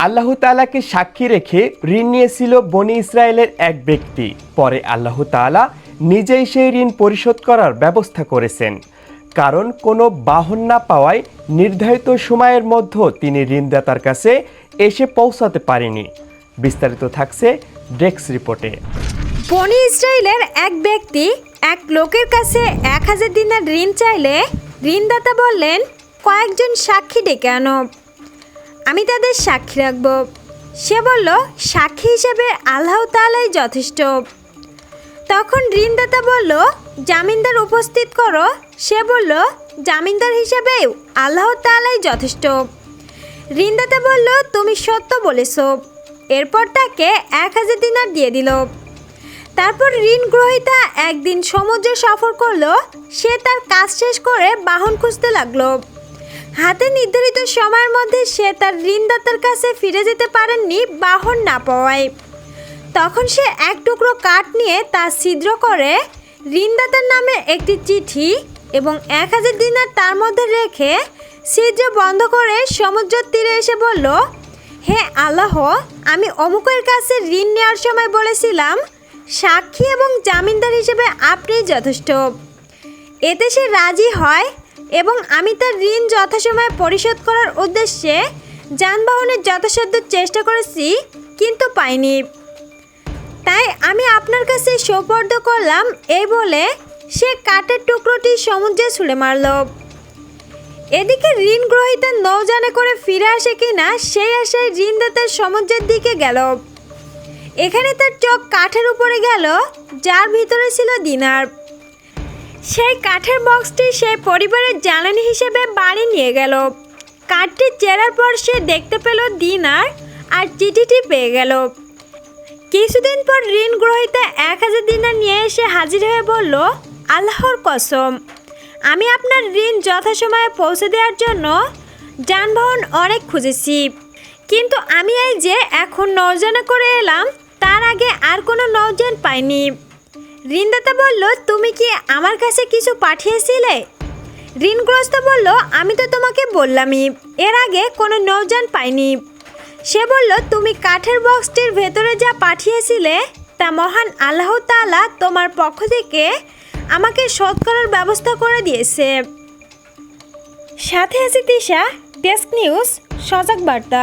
আল্লাহ তালাকে সাক্ষী রেখে ঋণ নিয়েছিল বনি ইসরায়েলের এক ব্যক্তি। পরে আল্লাহ তাআলা নিজেই সেই ঋণ পরিশোধ করার ব্যবস্থা করেছেন। কারণ কোনো বাহন না পাওয়ায় নির্ধারিত সময়ের মধ্যে তিনি ঋণদাতার কাছে এসে পৌঁছাতে পারেনি। বিস্তারিত থাকছে ডেস্ক রিপোর্টে। বনি ইসরায়েলের এক ব্যক্তি এক লোকের কাছে এক হাজার দিনের ঋণ চাইলে ঋণদাতা বললেন, কয়েকজন সাক্ষী ডেকে আনো। আমি তাদের সাক্ষী রাখব। সে বলল, সাক্ষী হিসেবে আল্লাহ তালাই যথেষ্ট। তখন ঋণদাতা বলল, জামিনদার উপস্থিত করো। সে বলল, জামিনদার হিসেবে আল্লাহ তালাই যথেষ্ট। ঋণদাতা বলল, তুমি সত্য বলেছ। এরপর তাকে এক হাজার দিনার দিয়ে দিল। তারপর ঋণ গ্রহীতা একদিন সমুদ্রে সফর করল। সে তার কাজ শেষ করে বাহন খুঁজতে লাগল। হাতে নির্ধারিত সময়ের মধ্যে সে তার ঋণদাতার কাছে ফিরে যেতে পারেননি বাহন না পাওয়ায়। তখন সে এক টুকরো কাঠ নিয়ে তা ছিদ্র করে ঋণদাতার নামে একটি চিঠি এবং এক হাজার দিনার তার মধ্যে রেখে ছিদ্র বন্ধ করে সমুদ্রের তীরে এসে বলল, হে আল্লাহ, আমি অমুকের কাছে ঋণ নেওয়ার সময় বলেছিলাম, সাক্ষী এবং জামিনদার হিসেবে আপনিই যথেষ্ট। এতে সে রাজি হয় এবং আমি তার ঋণ যথাসময়ে পরিশোধ করার উদ্দেশ্যে যানবাহনের যথাসাধ্য চেষ্টা করেছি, কিন্তু পাইনি। তাই আমি আপনার কাছে সোপর্দ করলাম এই বলে সে কাঠের টুকরোটি সমুদ্রে ছুঁড়ে মারল। এদিকে ঋণ গ্রহীতা নৌজানে করে ফিরে আসে কিনা সেই আশায় ঋণদাতার সমুদ্রের দিকে গেল। এখানে তার চোখ কাঠের উপরে গেল, যার ভিতরে ছিল দিনার। সেই কাঠের বক্সটি সেই পরিবারের জ্বালানি হিসেবে বাড়ি নিয়ে গেল। কাঠটি চেরার পর সে দেখতে পেল দিনার আর চিঠিটি পেয়ে গেল। কিছুদিন পর ঋণ গ্রহীতা এক হাজার দিনার নিয়ে এসে হাজির হয়ে বলল, আল্লাহর কসম, আমি আপনার ঋণ যথাসময়ে পৌঁছে দেওয়ার জন্য যানবাহন অনেক খুঁজেছি। কিন্তু আমি এই যে এখন নৌজানে করে এলাম, তার আগে আর কোনো নৌযান পাইনি। ঋণদাতা বলল, তুমি কি আমার কাছে কিছু পাঠিয়েছিলে? ঋণগ্রস্ত বলল, আমি তো তোমাকে বললামই, এর আগে কোনো নৌযান পাইনি। সে বলল, তুমি কাঠের বক্সটির ভেতরে যা পাঠিয়েছিলে, তা মহান আল্লাহ তাআলা তোমার পক্ষ থেকে আমাকে শোধ করার ব্যবস্থা করে দিয়েছে। সাথে আছে তিশা ডেস্ক নিউজ, সজাগ বার্তা।